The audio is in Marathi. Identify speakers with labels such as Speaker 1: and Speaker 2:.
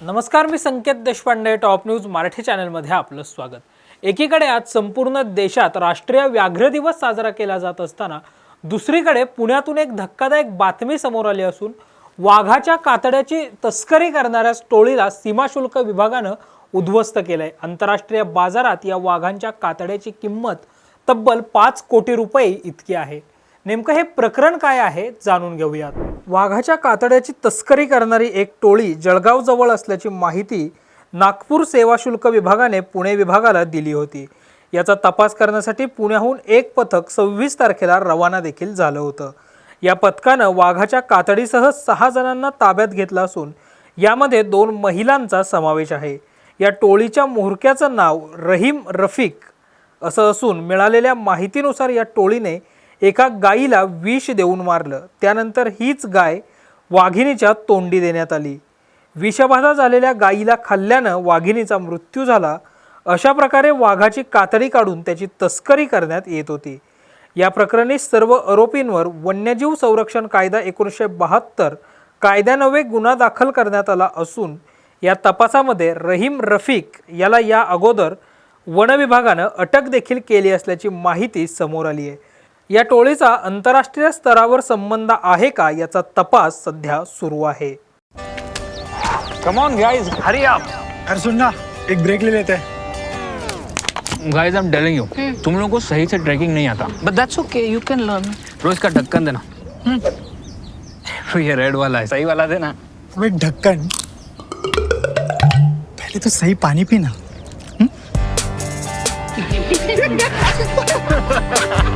Speaker 1: नमस्कार मी संकेत देशपांडे टॉप न्यूज मराठी चॅनलमध्ये आपलं स्वागत. एकीकडे आज संपूर्ण देशात राष्ट्रीय व्याघ्र दिवस साजरा केला जात असताना दुसरीकडे पुण्यातून एक धक्कादायक बातमी समोर आली असून वाघाच्या कातड्याची तस्करी करणाऱ्या टोळीला सीमाशुल्क विभागानं उद्ध्वस्त केलंय. आंतरराष्ट्रीय बाजारात या वाघांच्या कातड्याची किंमत तब्बल पाच कोटी रुपये इतकी आहे. नेमकं हे प्रकरण काय आहे जाणून घेऊयात. वाघाच्या कातड्याची तस्करी करणारी एक टोळी जळगावजवळ असल्याची माहिती नागपूर सेवा शुल्क विभागाने पुणे विभागाला दिली होती. याचा तपास करण्यासाठी पुण्याहून एक पथक सव्वीस तारखेला रवाना देखील झालं होतं. या पथकानं वाघाच्या कातडीसह सहा जणांना ताब्यात घेतलं असून यामध्ये दोन महिलांचा समावेश आहे. या टोळीच्या म्होरक्याचं नाव रहीम रफिक असं असून मिळालेल्या माहितीनुसार या टोळीने एका गायीला विष देऊन मारलं. त्यानंतर हीच गाय वाघिणीच्या तोंडी देण्यात आली. विषबाधा झालेल्या गायीला खाल्ल्यानं वाघिणीचा मृत्यू झाला. अशा प्रकारे वाघाची कातडी काढून त्याची तस्करी करण्यात येत होती. या प्रकरणी सर्व आरोपींवर वन्यजीव संरक्षण कायदा एकोणीसशे बहात्तर कायद्यानवे गुन्हा दाखल करण्यात आला असून या तपासामध्ये रहीम रफिक याला या अगोदर वनविभागानं अटक देखील केली असल्याची माहिती समोर आली आहे या टोळीचा आंतरराष्ट्रीय स्तरावर संबंध आहे का याचा तपास सध्या सुरू आहे.
Speaker 2: Come on guys hurry up
Speaker 3: अरे सुन ना एक ब्रेक ले लेते. हैं
Speaker 2: guys I am telling you तुम लोगों को सही से ट्रैकिंग नहीं आता.
Speaker 4: But that's okay, you can learn.
Speaker 2: रोज का ढक्कन देना. ये रेड वाला है. सही वाला देना.
Speaker 3: अबे ढक्कन. पहले तो सही पानी पीना.